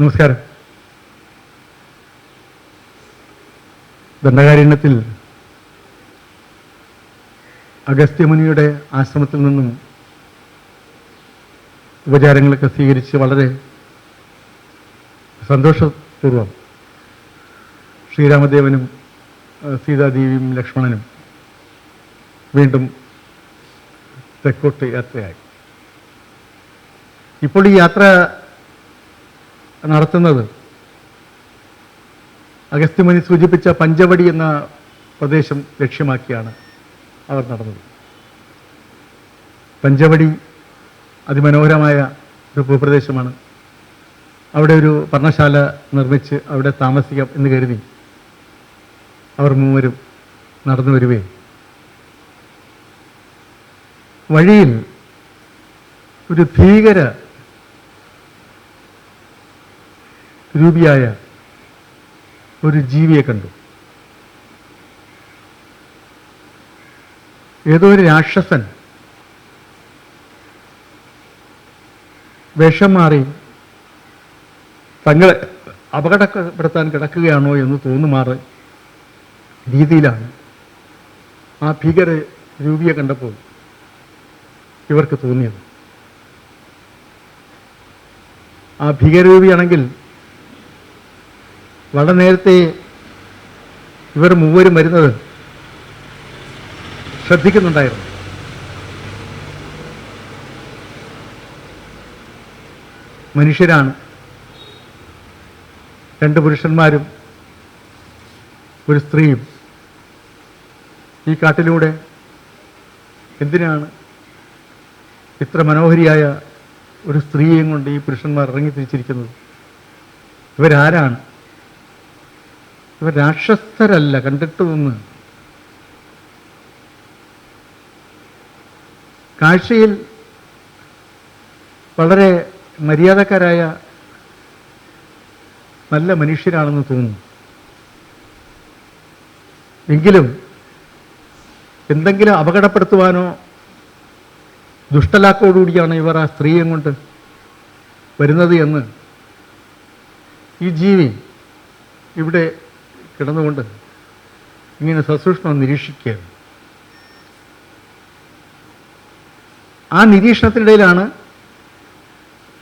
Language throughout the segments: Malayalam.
നമസ്കാരം. ദണ്ഡകാരണ്യത്തിൽ അഗസ്ത്യമുനിയുടെ ആശ്രമത്തിൽ നിന്നും ഉപചാരങ്ങളൊക്കെ സ്വീകരിച്ച് വളരെ സന്തോഷപൂർവം ശ്രീരാമദേവനും സീതാദേവിയും ലക്ഷ്മണനും വീണ്ടും തെക്കോട്ട് യാത്രയായി. ഇപ്പോൾ ഈ യാത്ര നടത്തുന്നത്. അഗസ്ത്യമുനി സൂചിപ്പിച്ച പഞ്ചവടി എന്ന പ്രദേശം ലക്ഷ്യമാക്കിയാണ് അവർ നടന്നത്. പഞ്ചവടി അതിമനോഹരമായ ഒരു ഭൂപ്രദേശമാണ്. അവിടെ ഒരു പർണശാല നിർമ്മിച്ച് അവിടെ താമസിക്കാം എന്ന് കരുതി അവർ മൂവരും നടന്നു വരുവേ. വഴിയിൽ ഒരു ഭീകര രൂപിയായ ഒരു ജീവിയെ കണ്ടു. ഏതോ ഒരു രാക്ഷസൻ വേഷം മാറി തങ്ങളെ അപകടപ്പെടുത്താൻ കിടക്കുകയാണോ എന്ന് തോന്നുമാറ് രീതിയിലാണ് ആ ഭീകര രൂപിയെ കണ്ടപ്പോൾ ഇവർക്ക് തോന്നിയത്. ആ ഭീകരരൂപിയാണെങ്കിൽ വളരെ നേരത്തെ ഇവർ മൂവരും വരുന്നത് ശ്രദ്ധിക്കുന്നുണ്ടായിരുന്നു. മനുഷ്യരാണ്. രണ്ട് പുരുഷന്മാരും ഒരു സ്ത്രീയും. ഈ കാട്ടിലൂടെ എന്തിനാണ് ഇത്ര മനോഹരിയായ ഒരു സ്ത്രീയെയും കൊണ്ട് ഈ പുരുഷന്മാർ ഇറങ്ങി തിരിച്ചിരിക്കുന്നത്? ഇവരാരാണ്? ഇവർ രാക്ഷസരല്ല കണ്ടിട്ട് നിന്ന് കാഴ്ചയിൽ വളരെ മര്യാദക്കാരായ നല്ല മനുഷ്യരാണെന്ന് തോന്നുന്നു. എങ്കിലും എന്തെങ്കിലും അപകടപ്പെടുത്തുവാനോ ദുഷ്ടലാക്കോടുകൂടിയാണ് ഇവർ ആ സ്ത്രീയെ കൊണ്ട് വരുന്നത് എന്ന് ഈ ജീവി ഇവിടെ കിടന്നുകൊണ്ട് ഇങ്ങനെ സസൂക്ഷ്മം നിരീക്ഷിക്കുകയാണ്. ആ നിരീക്ഷണത്തിനിടയിലാണ്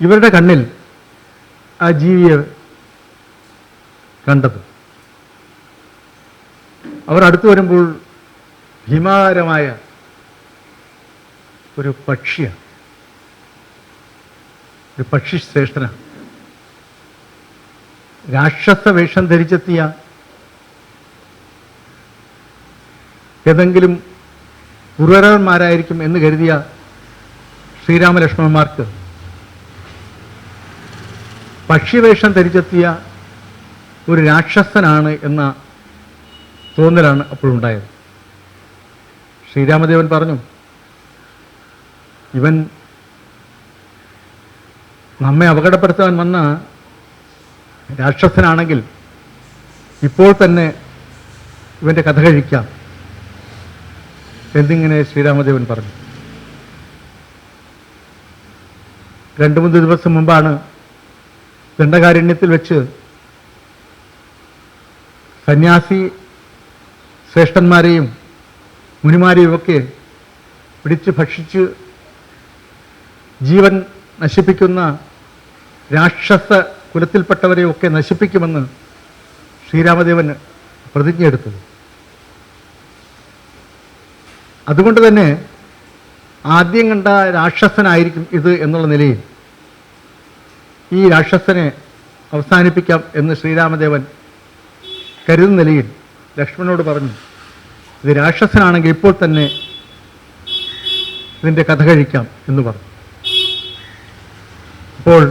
ഇവരുടെ കണ്ണിൽ ആ ജീവിയെ കണ്ടത്. അവർ അടുത്തു വരുമ്പോൾ ഭീമാകരമായ ഒരു പക്ഷിയാണ്. ഒരു പക്ഷി ശ്രേഷ്ഠനാണ്. രാക്ഷസ വേഷം ധരിച്ചെത്തിയ ഏതെങ്കിലും പുരവന്മാരായിരിക്കും എന്ന് കരുതിയ ശ്രീരാമലക്ഷ്മണന്മാർക്ക് പക്ഷിവേഷം ധരിച്ചെത്തിയ ഒരു രാക്ഷസനാണ് എന്ന തോന്നലാണ് അപ്പോഴുണ്ടായത് ശ്രീരാമദേവൻ പറഞ്ഞു ഇവൻ നമ്മെ അപകടപ്പെടുത്താൻ വന്ന രാക്ഷസനാണെങ്കിൽ ഇപ്പോൾ തന്നെ ഇവന്റെ കഥ കഴിക്കാം. എന്നിങ്ങനെ ശ്രീരാമദേവൻ പറഞ്ഞു? രണ്ടു മൂന്ന് ദിവസം മുമ്പാണ് ദണ്ഡകാരണ്യത്തിൽ വെച്ച് സന്യാസി ശ്രേഷ്ഠന്മാരെയും മുനിമാരെയും ഒക്കെ പിടിച്ച് ഭക്ഷിച്ച് ജീവൻ നശിപ്പിക്കുന്ന രാക്ഷസ കുലത്തിൽപ്പെട്ടവരെയൊക്കെ നശിപ്പിക്കുമെന്ന് ശ്രീരാമദേവൻ പ്രതിജ്ഞയെടുത്തത്. അതുകൊണ്ട് തന്നെ ആദ്യം കണ്ട രാക്ഷസനായിരിക്കും ഇത് എന്നുള്ള നിലയിൽ ഈ രാക്ഷസനെ അവസാനിപ്പിക്കാം എന്ന് ശ്രീരാമദേവൻ കരുതുന്ന നിലയിൽ ലക്ഷ്മണനോട് പറഞ്ഞു ഇത് രാക്ഷസനാണെങ്കിൽ ഇപ്പോൾ തന്നെ ഇതിന്റെ കഥ കഴിക്കാം എന്ന് പറഞ്ഞു. അപ്പോൾ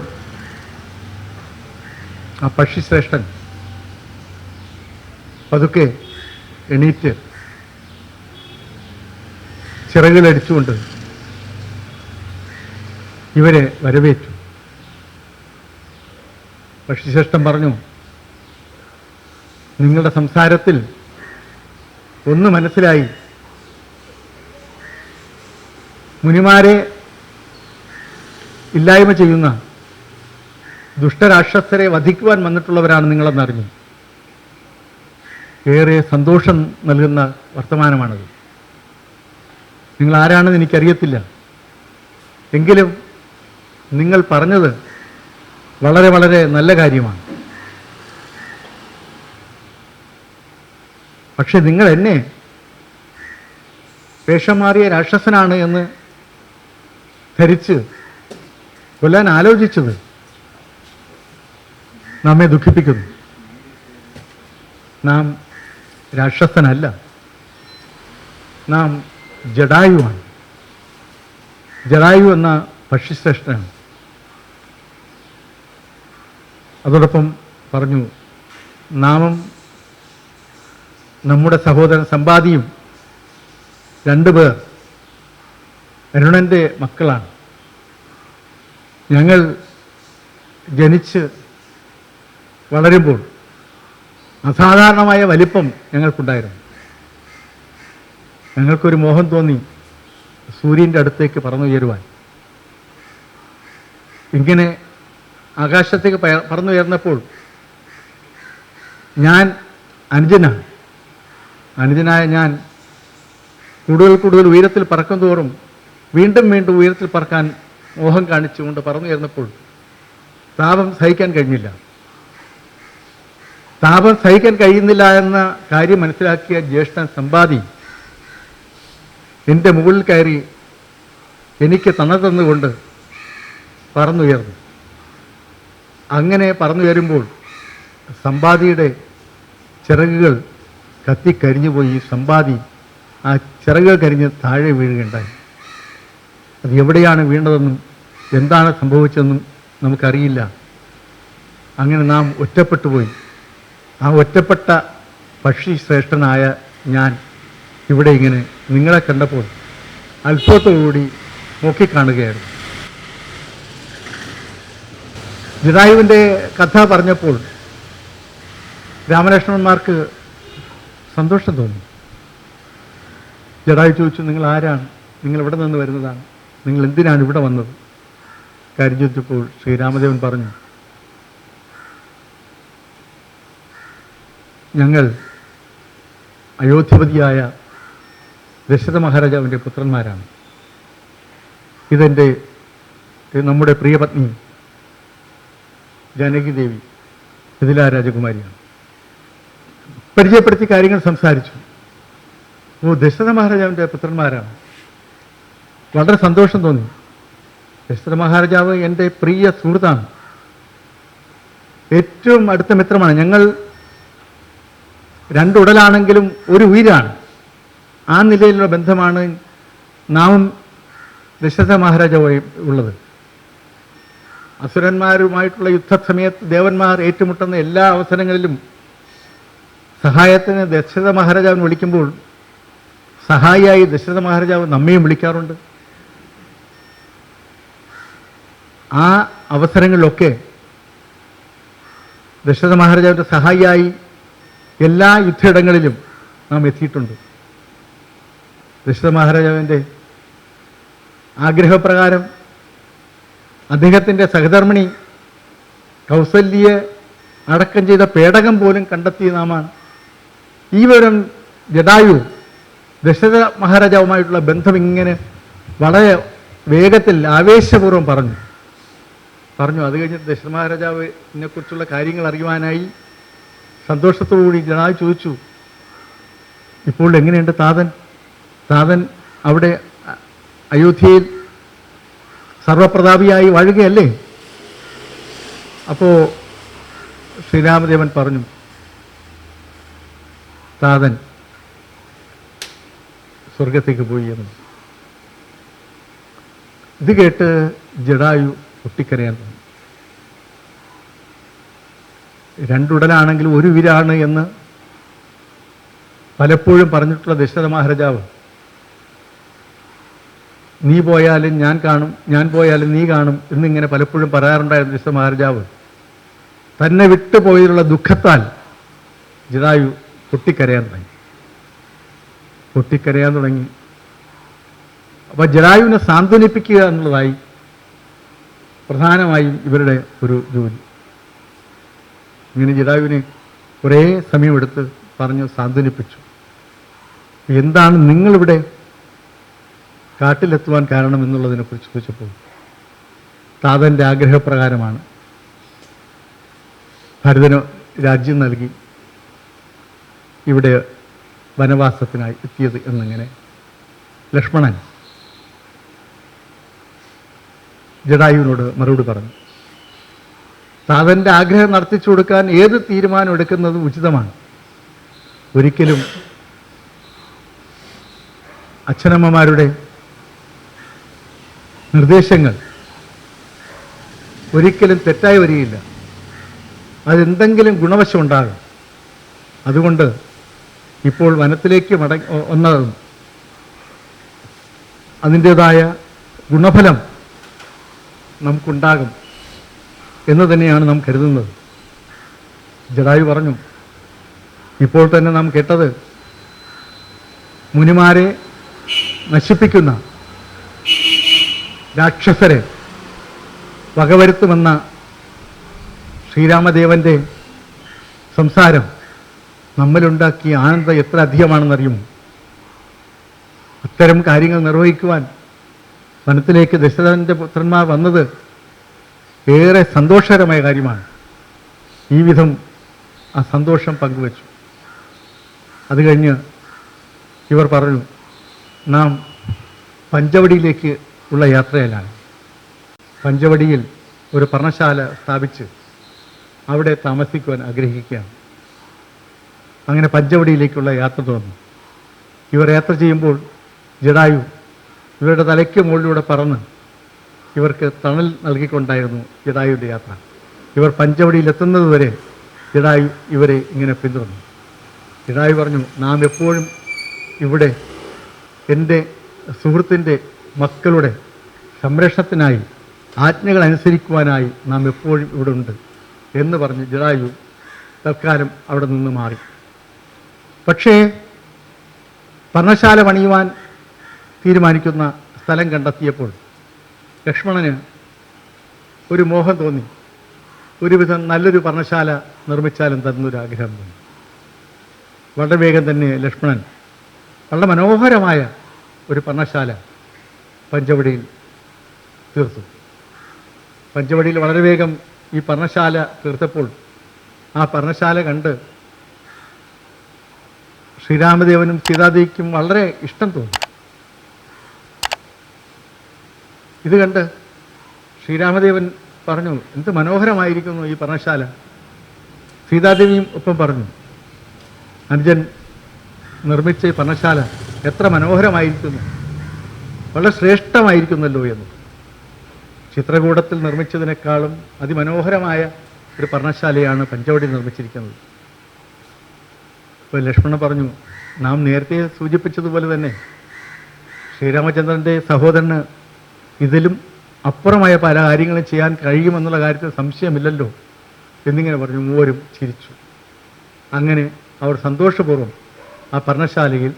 ആ പക്ഷിശ്രേഷ്ഠൻ പതുക്കെ എണീറ്റ് ചിറകിലടിച്ചുകൊണ്ട് ഇവരെ വരവേറ്റു. പക്ഷിശ്രേഷ്ഠം പറഞ്ഞു നിങ്ങളുടെ സംസാരത്തിൽ ഒന്ന് മനസ്സിലായി. മുനിമാരെ ഇല്ലായ്മ ചെയ്യുന്ന ദുഷ്ടരാക്ഷസരെ വധിക്കുവാൻ വന്നിട്ടുള്ളവരാണ് നിങ്ങളെന്നറിഞ്ഞു. ഏറെ സന്തോഷം നൽകുന്ന വർത്തമാനമാണത്. നിങ്ങൾ ആരാണെന്ന് എനിക്കറിയത്തില്ല. എങ്കിലും നിങ്ങൾ പറഞ്ഞത് വളരെ വളരെ നല്ല കാര്യമാണ്. പക്ഷെ നിങ്ങൾ എന്നെ വേഷം മാറിയ രാക്ഷസനാണ് എന്ന് ധരിച്ച് കൊല്ലാൻ ആലോചിച്ചത് നമ്മെ ദുഃഖിപ്പിക്കുന്നു. നാം രാക്ഷസനല്ല. നാം ജഡായുവാണ്. ജഡായു എന്ന പക്ഷിശ്രേഷ്ഠനാണ്. അതോടൊപ്പം പറഞ്ഞു നാമം നമ്മുടെ സഹോദരൻ സമ്പാദിയും രണ്ടു പേർ അരുണന്റെ മക്കളാണ്. ഞങ്ങൾ ജനിച്ച് വളരുമ്പോൾ അസാധാരണമായ വലിപ്പം ഞങ്ങൾക്കുണ്ടായിരുന്നു. ഞങ്ങൾക്കൊരു മോഹം തോന്നി സൂര്യന്റെ അടുത്തേക്ക് പറന്നുയരുവാൻ. ഇങ്ങനെ ആകാശത്തേക്ക് പറന്നുയർന്നപ്പോൾ ഞാൻ അനുജനാണ്. അനുജനായ ഞാൻ കൂടുതൽ കൂടുതൽ ഉയരത്തിൽ പറക്കും തോറും വീണ്ടും വീണ്ടും ഉയരത്തിൽ പറക്കാൻ മോഹം കാണിച്ചുകൊണ്ട് പറന്നുയർന്നപ്പോൾ താപം സഹിക്കാൻ കഴിഞ്ഞില്ല. താപം സഹിക്കാൻ കഴിയുന്നില്ല എന്ന കാര്യം മനസ്സിലാക്കിയ ജ്യേഷ്ഠൻ സമ്പാദി എന്റെ മുകളിൽ കയറി എനിക്ക് തണ തന്നുകൊണ്ട് പറന്നുയർന്നു. അങ്ങനെ പറന്നുയരുമ്പോൾ സമ്പാദിയുടെ ചിറകുകൾ കത്തിക്കരിഞ്ഞുപോയി. സമ്പാദി ആ ചിറകുകൾ കരിഞ്ഞ് താഴെ വീഴുകയുണ്ടായി. അത് എവിടെയാണ് വീണതെന്നും എന്താണ് സംഭവിച്ചതെന്നും നമുക്കറിയില്ല. അങ്ങനെ നാം ഒറ്റപ്പെട്ടു പോയി ആ ഒറ്റപ്പെട്ട പക്ഷി ശ്രേഷ്ഠനായ ഞാൻ ഇവിടെ ഇങ്ങനെ നിങ്ങളെ കണ്ടപ്പോൾ അത്ഭുതത്തോടുകൂടി നോക്കിക്കാണുകയായിരുന്നു. ജഡായുവിന്റെ കഥ പറഞ്ഞപ്പോൾ രാമലക്ഷ്മണന്മാർക്ക് സന്തോഷം തോന്നി. ജഡായു ചോദിച്ചു നിങ്ങൾ ആരാണ് നിങ്ങൾ ഇവിടെ നിന്ന് വരുന്നതാണ്? നിങ്ങൾ എന്തിനാണ് ഇവിടെ വന്നത്? കാര്യം ചോദിച്ചപ്പോൾ ശ്രീരാമദേവൻ പറഞ്ഞു ഞങ്ങൾ അയോധ്യപതിയായ ദശരഥ മഹാരാജാവിന്റെ പുത്രന്മാരാണ്. ഇതെന്റെ ഇത് നമ്മുടെ പ്രിയപത്നി ജാനകി ദേവി മിഥില രാജകുമാരിയാണ്. പരിചയപ്പെടുത്തി കാര്യങ്ങൾ സംസാരിച്ചു. ഓ ദശരഥ മഹാരാജാവിന്റെ പുത്രന്മാരാണ്. വളരെ സന്തോഷം തോന്നി. ദശരഥ മഹാരാജാവ് എന്റെ പ്രിയ സുഹൃത്താണ്. ഏറ്റവും അടുത്ത മിത്രമാണ്. ഞങ്ങൾ രണ്ടുടലാണെങ്കിലും ഒരു ഉയിരാണ്. ആ നിലയിലുള്ള ബന്ധമാണ് നാമും ദശരഥ മഹാരാജാവുമായി ഉള്ളത്. അസുരന്മാരുമായിട്ടുള്ള യുദ്ധസമയത്ത് ദേവന്മാർ ഏറ്റുമുട്ടുന്ന എല്ലാ അവസരങ്ങളിലും സഹായത്തിന് ദശരഥ മഹാരാജാവിനെ വിളിക്കുമ്പോൾ സഹായിയായി ദശരഥ മഹാരാജാവ് നമ്മയും വിളിക്കാറുണ്ട്. ആ അവസരങ്ങളിലൊക്കെ ദശരഥ മഹാരാജാവിന്റെ സഹായിയായി എല്ലാ യുദ്ധയിടങ്ങളിലും നാം എത്തിയിട്ടുണ്ട്. ദശരഥ മഹാരാജാവിന്റെ ആഗ്രഹപ്രകാരം അദ്ദേഹത്തിന്റെ സഹധർമ്മിണി കൗസല്യെ അടക്കം ചെയ്ത പേടകം പോലും കണ്ടെത്തിയ നാമാണ് ഈ വിവരം ജഡായു ദശരഥ മഹാരാജാവുമായിട്ടുള്ള ബന്ധം ഇങ്ങനെ വളരെ വേഗത്തിൽ ആവേശപൂർവം പറഞ്ഞു. പറഞ്ഞു. അത് കഴിഞ്ഞിട്ട് ദശരഥ മഹാരാജാവിനെക്കുറിച്ചുള്ള കാര്യങ്ങൾ അറിയുവാനായി സന്തോഷത്തോടുകൂടി ജഡായു ചോദിച്ചു ഇപ്പോൾ എങ്ങനെയുണ്ട് താതൻ? താതൻ അവിടെ അയോധ്യയിൽ സർവപ്രതാപിയായി വാഴുകയല്ലേ? അപ്പോൾ ശ്രീരാമദേവൻ പറഞ്ഞു താതൻ സ്വർഗത്തേക്ക് പോയി എന്ന്. ഇത് കേട്ട് ജഡായു പൊട്ടിക്കരയാൻ തുടങ്ങി. രണ്ടുടലാണെങ്കിലും ഒരു വിരാണ് എന്ന് പലപ്പോഴും പറഞ്ഞിട്ടുള്ള ദശരഥ മഹാരാജാവ് നീ പോയാലും ഞാൻ കാണും ഞാൻ പോയാലും നീ കാണും എന്നിങ്ങനെ പലപ്പോഴും പറയാറുണ്ടായിരുന്നു വിശ്വ മഹാരാജാവ്. തന്നെ വിട്ടുപോയതിലുള്ള ദുഃഖത്താൽ ജിതായു പൊട്ടിക്കരയാൻ തുടങ്ങി. പൊട്ടിക്കരയാൻ തുടങ്ങി. അപ്പൊ ജടായുവിനെ സാന്ത്വനിപ്പിക്കുക എന്നുള്ളതായി പ്രധാനമായും ഇവരുടെ ഒരു ജോലി. ഇങ്ങനെ ജടായുവിനെ കുറേ സമയമെടുത്ത് പറഞ്ഞ് സാന്ത്വനിപ്പിച്ചു. എന്താണ് നിങ്ങളിവിടെ കാട്ടിലെത്തുവാൻ കാരണം എന്നുള്ളതിനെക്കുറിച്ച് ചോദിച്ചപ്പോൾ താതന്റെ ആഗ്രഹപ്രകാരമാണ് ഭരതന് രാജ്യം നൽകി ഇവിടെ വനവാസത്തിനായി എത്തിയത് എന്നിങ്ങനെ ലക്ഷ്മണൻ ജഡായുവിനോട് മറുപടി പറഞ്ഞു താതന്റെ ആഗ്രഹം നടത്തിച്ചു കൊടുക്കാൻ ഏത് തീരുമാനം എടുക്കുന്നതും ഉചിതമാണ്. ഒരിക്കലും അച്ഛനമ്മമാരുടെ നിർദ്ദേശങ്ങൾ. ഒരിക്കലും തെറ്റായി വരികയില്ല. അതെന്തെങ്കിലും ഗുണവശം ഉണ്ടാകും. അതുകൊണ്ട് ഇപ്പോൾ വനത്തിലേക്ക് മട വന്നതും അതിന്റേതായ ഗുണഫലം നമുക്കുണ്ടാകും എന്ന് തന്നെയാണ് നാം കരുതുന്നത്. ജഡായു പറഞ്ഞു ഇപ്പോൾ തന്നെ നാം കേട്ടത് മുനിമാരെ നശിപ്പിക്കുന്ന രാക്ഷസരെ വകവരുത്തുമെന്ന ശ്രീരാമദേവന്റെ സംസാരം നമ്മളുണ്ടാക്കിയ ആനന്ദം എത്ര അധികമാണെന്നറിയുമോ അത്തരം കാര്യങ്ങൾ നിർവഹിക്കുവാൻ വനത്തിലേക്ക് ദശരഥന്റെ പുത്രന്മാർ വന്നത് ഏറെ സന്തോഷകരമായ കാര്യമാണ്. ഈ വിധം ആ സന്തോഷം പങ്കുവച്ചു. അത് കഴിഞ്ഞ് ഇവർ പറഞ്ഞു നാം പഞ്ചവടിയിലേക്ക് ഉള്ള യാത്രയിലാണ്. പഞ്ചവടിയിൽ ഒരു പർണശാല സ്ഥാപിച്ച് അവിടെ താമസിക്കുവാൻ ആഗ്രഹിക്കുകയാണ്. അങ്ങനെ പഞ്ചവടിയിലേക്കുള്ള യാത്ര തുടർന്നു. ഇവർ യാത്ര ചെയ്യുമ്പോൾ ജഡായു ഇവരുടെ തലയ്ക്ക് മുകളിലൂടെ പറന്ന് ഇവർക്ക് തണൽ നൽകിക്കൊണ്ടായിരുന്നു ജഡായുവിന്റെ യാത്ര. ഇവർ പഞ്ചവടിയിലെത്തുന്നത് വരെ ജഡായു ഇവരെ ഇങ്ങനെ പിന്തുടർന്നു. ജഡായു പറഞ്ഞു നാം എപ്പോഴും ഇവിടെ എന്റെ സുഹൃത്തിന്റെ മക്കളുടെ സംരക്ഷണത്തിനായി ആജ്ഞകൾ അനുസരിക്കുവാനായി നാം എപ്പോഴും ഇവിടെ ഉണ്ട് എന്ന് പറഞ്ഞ് ജഡായു തൽക്കാലം അവിടെ നിന്ന് മാറി. പക്ഷേ പർണശാല പണിയുവാൻ തീരുമാനിക്കുന്ന സ്ഥലം കണ്ടെത്തിയപ്പോൾ ലക്ഷ്മണന് ഒരു മോഹം തോന്നി. ഒരുവിധം നല്ലൊരു പർണശാല നിർമ്മിച്ചാലും തന്നൊരു ആഗ്രഹം തോന്നി. വളരെ വേഗം തന്നെ ലക്ഷ്മണൻ വളരെ മനോഹരമായ ഒരു പർണശാല പഞ്ചവടിയിൽ തീർത്തു. പഞ്ചവടിയിൽ വളരെ വേഗം ഈ പർണശാല തീർത്തപ്പോൾ ആ പർണശാല കണ്ട് ശ്രീരാമദേവനും സീതാദേവിക്കും വളരെ ഇഷ്ടം തോന്നി. ഇത് കണ്ട് ശ്രീരാമദേവൻ പറഞ്ഞു എന്ത് മനോഹരമായിരിക്കുന്നു ഈ പർണശാല. സീതാദേവിയും ഒപ്പം പറഞ്ഞു അനുജൻ നിർമ്മിച്ച ഈ പർണശാല എത്ര മനോഹരമായിരിക്കുന്നു. വളരെ ശ്രേഷ്ഠമായിരിക്കുന്നല്ലോ എന്ന്. ചിത്രകൂടത്തിൽ നിർമ്മിച്ചതിനേക്കാളും അതിമനോഹരമായ ഒരു പർണശാലയാണ് പഞ്ചവടി നിർമ്മിച്ചിരിക്കുന്നത്. ഇപ്പോൾ ലക്ഷ്മണൻ പറഞ്ഞു നാം നേരത്തെ സൂചിപ്പിച്ചതുപോലെ തന്നെ ശ്രീരാമചന്ദ്രന്റെ സഹോദരന് ഇതിലും അപ്പുറമായ പല കാര്യങ്ങളും ചെയ്യാൻ കഴിയുമെന്നുള്ള കാര്യത്തിൽ സംശയമില്ലല്ലോ എന്നിങ്ങനെ പറഞ്ഞു മൂവരും ചിരിച്ചു. അങ്ങനെ അവർ സന്തോഷപൂർവം ആ പർണശാലയിൽ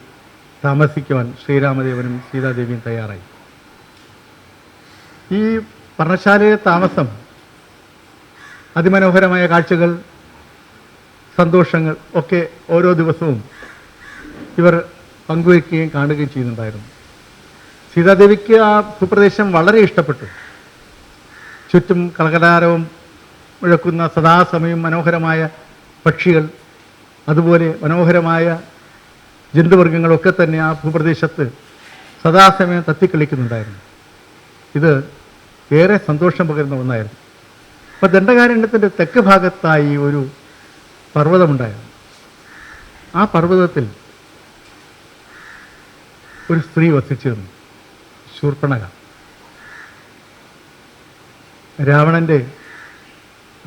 താമസിക്കുവാൻ ശ്രീരാമദേവനും സീതാദേവിയും തയ്യാറായി. ഈ പർണശാലയിലെ താമസം അതിമനോഹരമായ കാഴ്ചകൾ സന്തോഷങ്ങൾ ഒക്കെ ഓരോ ദിവസവും ഇവർ പങ്കുവയ്ക്കുകയും കാണുകയും ചെയ്യുന്നുണ്ടായിരുന്നു. സീതാദേവിക്ക് ആ ഭൂപ്രദേശം വളരെ ഇഷ്ടപ്പെട്ടു. ചുറ്റും കളകലാരവും മുഴക്കുന്ന സദാസമയം മനോഹരമായ പക്ഷികൾ അതുപോലെ മനോഹരമായ ജന്തുവർഗങ്ങളൊക്കെ തന്നെ ആ ഭൂപ്രദേശത്ത് സദാസമയം തത്തിക്കളിക്കുന്നുണ്ടായിരുന്നു. ഇത് ഏറെ സന്തോഷം പകരുന്ന ഒന്നായിരുന്നു. അപ്പോൾ ദണ്ഡകാരണ്യത്തിന്റെ തെക്ക് ഭാഗത്തായി ഒരു പർവതമുണ്ടായിരുന്നു. ആ പർവതത്തിൽ ഒരു സ്ത്രീ വസിച്ചിരുന്നു ശൂർപ്പണക. രാവണന്റെ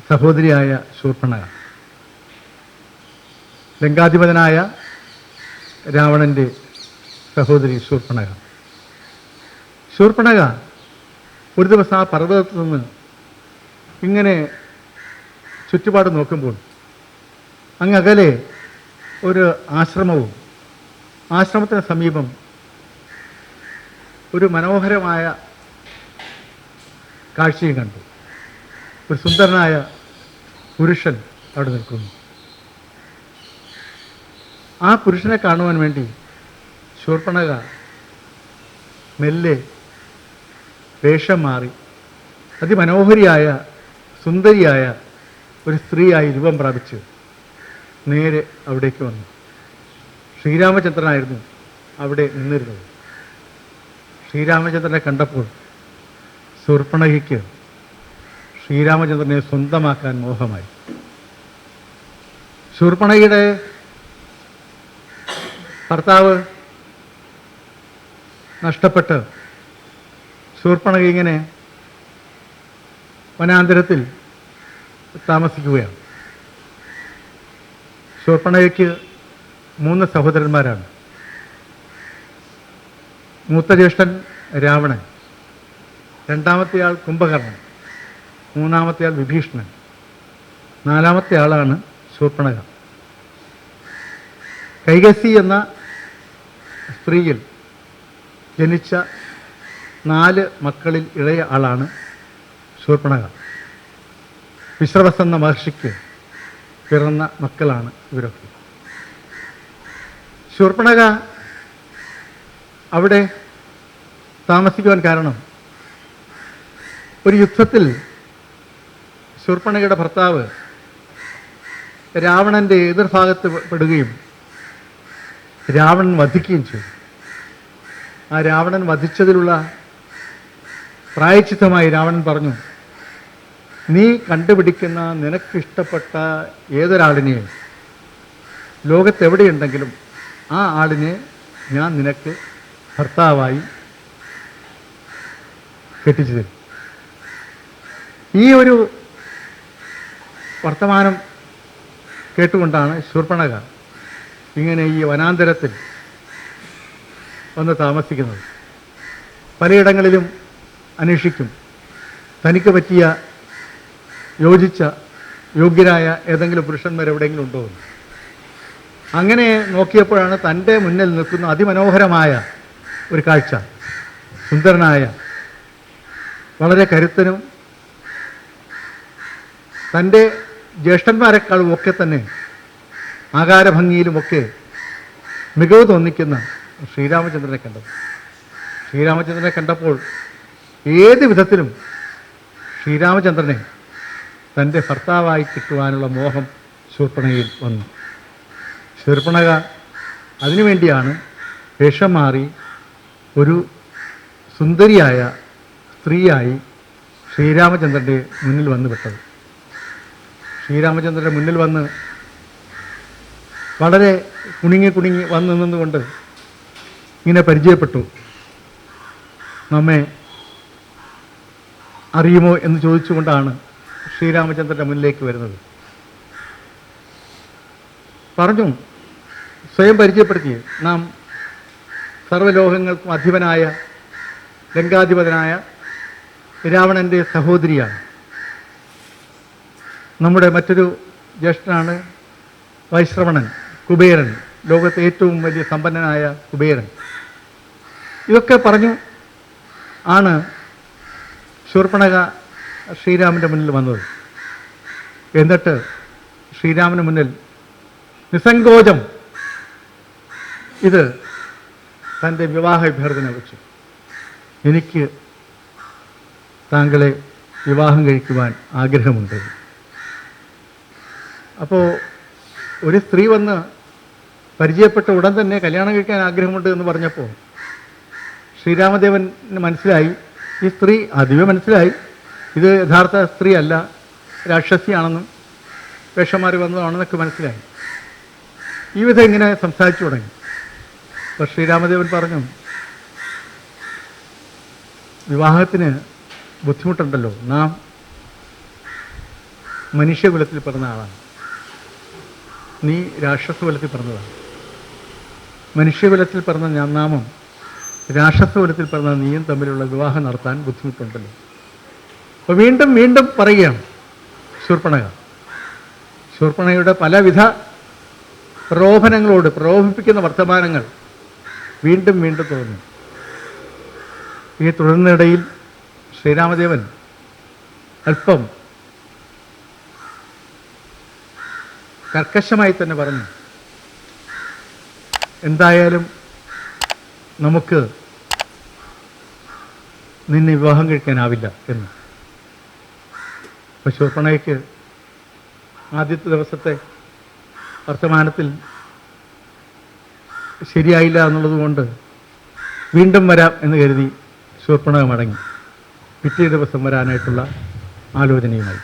സഹോദരിയായ ശൂർപ്പണക. ലങ്കാധിപതനായ രാവണന്റെ സഹോദരി ശൂർപ്പണക. ശൂർപ്പണക ഒരു ദിവസം ആ പർവതത്തിൽ നിന്ന് ഇങ്ങനെ ചുറ്റുപാട് നോക്കുമ്പോൾ അങ്ങ് അകലെ ഒരു ആശ്രമവും ആശ്രമത്തിന് സമീപം ഒരു മനോഹരമായ കാഴ്ചയും കണ്ടു. ഒരു സുന്ദരനായ പുരുഷൻ അവിടെ നിൽക്കുന്നു. ആ പുരുഷനെ കാണുവാൻ വേണ്ടി ശൂർപ്പണക മെല്ലെ വേഷം മാറി. അതിമനോഹരിയായ സുന്ദരിയായ ഒരു സ്ത്രീയായി രൂപം പ്രാപിച്ച് നേരെ അവിടേക്ക് വന്നു. ശ്രീരാമചന്ദ്രനായിരുന്നു അവിടെ നിന്നിരുന്നത്. ശ്രീരാമചന്ദ്രനെ കണ്ടപ്പോൾ സുർപ്പണകയ്ക്ക് ശ്രീരാമചന്ദ്രനെ സ്വന്തമാക്കാൻ മോഹമായി. ശൂർപ്പണകയുടെ ഭർത്താവ് നഷ്ടപ്പെട്ട് സൂർപ്പണക ഇങ്ങനെ വനാന്തരത്തിൽ താമസിക്കുകയാണ്. ശൂർപ്പണകയ്ക്ക് മൂന്ന് സഹോദരന്മാരാണ്. മൂത്ത ജ്യേഷ്ഠൻ രാവണൻ രണ്ടാമത്തെ ആൾ കുംഭകർണൻ മൂന്നാമത്തെ ആൾ വിഭീഷണൻ നാലാമത്തെ ആളാണ് ശൂർപ്പണക. കൈകസി എന്ന സ്ത്രീയിൽ ജനിച്ച നാല് മക്കളിൽ ഇളയ ആളാണ് ശൂർപ്പണക വിശ്രവസ് മഹർഷിക്ക് പിറന്ന മക്കളാണ് ഇവരൊക്കെ. ശൂർപ്പണക അവിടെ താമസിക്കുവാൻ കാരണം ഒരു യുദ്ധത്തിൽ ശൂർപ്പണകയുടെ ഭർത്താവ് രാവണന്റെ എതിർഭാഗത്ത് പെടുകയും രാവണൻ വധിക്കുകയും ചെയ്തു. ആ രാവണൻ വധിച്ചതിലുള്ള പ്രായച്ചിത്തമായി രാവണൻ പറഞ്ഞു നീ കണ്ടുപിടിക്കുന്ന നിനക്കിഷ്ടപ്പെട്ട ഏതൊരാളിനെയും ലോകത്തെവിടെയുണ്ടെങ്കിലും ആ ആളിനെ ഞാൻ നിനക്ക് ഭർത്താവായി കെട്ടിച്ചു തരും. ഈ ഒരു വർത്തമാനം കേട്ടുകൊണ്ടാണ് ശൂർപ്പണക ഇങ്ങനെ ഈ വനാന്തരത്തിൽ വന്ന് താമസിക്കുന്നത്. പലയിടങ്ങളിലും അന്വേഷിക്കും. തനിക്ക് പറ്റിയ യോജിച്ച യോഗ്യരായ ഏതെങ്കിലും പുരുഷന്മാർ എവിടെയെങ്കിലും ഉണ്ടോ അങ്ങനെ നോക്കിയപ്പോഴാണ് തന്റെ മുന്നിൽ നിൽക്കുന്ന അതിമനോഹരമായ ഒരു കാഴ്ച. സുന്ദരനായ വളരെ കരുത്തനും തന്റെ ജ്യേഷ്ഠന്മാരെക്കാളും ഒക്കെ തന്നെ ആകാരഭംഗിയിലുമൊക്കെ മികവ് തോന്നിക്കുന്ന ശ്രീരാമചന്ദ്രനെ കണ്ടത്. ശ്രീരാമചന്ദ്രനെ കണ്ടപ്പോൾ ഏത് വിധത്തിലും ശ്രീരാമചന്ദ്രനെ തന്റെ ഭർത്താവായി കിട്ടുവാനുള്ള മോഹം ശൂർപ്പണയിൽ വന്നു. ശൂർപ്പണക അതിനുവേണ്ടിയാണ് വേഷം മാറി ഒരു സുന്ദരിയായ സ്ത്രീയായി ശ്രീരാമചന്ദ്രന്റെ മുന്നിൽ വന്നു പെട്ടത്. ശ്രീരാമചന്ദ്രന്റെ മുന്നിൽ വന്ന് വളരെ കുണുങ്ങി കുണുങ്ങി വന്ന് നിന്നുകൊണ്ട് ഇങ്ങനെ പരിചയപ്പെട്ടു. നമ്മെ അറിയുമോ എന്ന് ചോദിച്ചുകൊണ്ടാണ് ശ്രീരാമചന്ദ്രന്റെ മുന്നിലേക്ക് വരുന്നത്. പറഞ്ഞു സ്വയം പരിചയപ്പെടുത്തി. നാം സർവലോകങ്ങൾക്കും അധിപനായ ലങ്കാധിപതനായ രാവണന്റെ സഹോദരിയാണ്. നമ്മുടെ മറ്റൊരു ജ്യേഷ്ഠനാണ് വൈശ്രവണൻ. കുബേരൻ ലോകത്തെ ഏറ്റവും വലിയ സമ്പന്നനായ കുബേരൻ. ഇതൊക്കെ പറഞ്ഞു ആണ് ശൂർപ്പണക ശ്രീരാമന്റെ മുന്നിൽ വന്നത്. എന്നിട്ട് ശ്രീരാമന് മുന്നിൽ നിസ്സങ്കോചം ഇത് തന്റെ വിവാഹ അഭ്യർത്ഥന വെച്ചു. എനിക്ക് താങ്കളെ വിവാഹം കഴിക്കുവാൻ ആഗ്രഹമുണ്ട്. അപ്പോൾ ഒരു സ്ത്രീ വന്ന് പരിചയപ്പെട്ട ഉടൻ തന്നെ കല്യാണം കഴിക്കാൻ ആഗ്രഹമുണ്ട് എന്ന് പറഞ്ഞപ്പോൾ ശ്രീരാമദേവൻ മനസ്സിലായി ഈ സ്ത്രീ ആദ്യമേ മനസ്സിലായി. ഇത് യഥാർത്ഥ സ്ത്രീ അല്ല രാക്ഷസിയാണെന്നും വേഷമാറി വന്നതാണെന്നൊക്കെ മനസ്സിലായി. ഈ വിധം ഇങ്ങനെ സംസാരിച്ചു തുടങ്ങി. അപ്പോൾ ശ്രീരാമദേവൻ പറഞ്ഞു വിവാഹത്തിന് ബുദ്ധിമുട്ടുണ്ടല്ലോ. നാം മനുഷ്യകുലത്തിൽ പിറന്ന ആളാണ്. നീ രാക്ഷസകുലത്തിൽ പിറന്നതാണ്. മനുഷ്യകുലത്തിൽ പറഞ്ഞ ഞാൻ നാമം രാക്ഷസകുലത്തിൽ പറഞ്ഞ നീയും തമ്മിലുള്ള വിവാഹം നടത്താൻ ബുദ്ധിമുട്ടുണ്ടല്ലോ. അപ്പോൾ വീണ്ടും വീണ്ടും പറയുകയാണ് ശൂർപ്പണക. ശൂർപ്പണയുടെ പലവിധ പ്രലോഭനങ്ങളോട് പ്രലോഭിപ്പിക്കുന്ന വർത്തമാനങ്ങൾ വീണ്ടും വീണ്ടും തോന്നി ഈ തുടർന്നിടയിൽ ശ്രീരാമദേവൻ അല്പം കർക്കശമായി തന്നെ പറഞ്ഞു. എന്തായാലും നമുക്ക് നിന്നെ വിവാഹം കഴിക്കാനാവില്ല എന്ന്. പക്ഷേ പ്രണയ്ക്ക് ആദ്യത്തെ ദിവസത്തെ വർത്തമാനത്തിൽ ശരിയായില്ല എന്നുള്ളതുകൊണ്ട് വീണ്ടും വരാം എന്ന് കരുതി ശൂർപ്പണ മടങ്ങി. പിറ്റേ ദിവസം വരാനായിട്ടുള്ള ആലോചനയുമായി.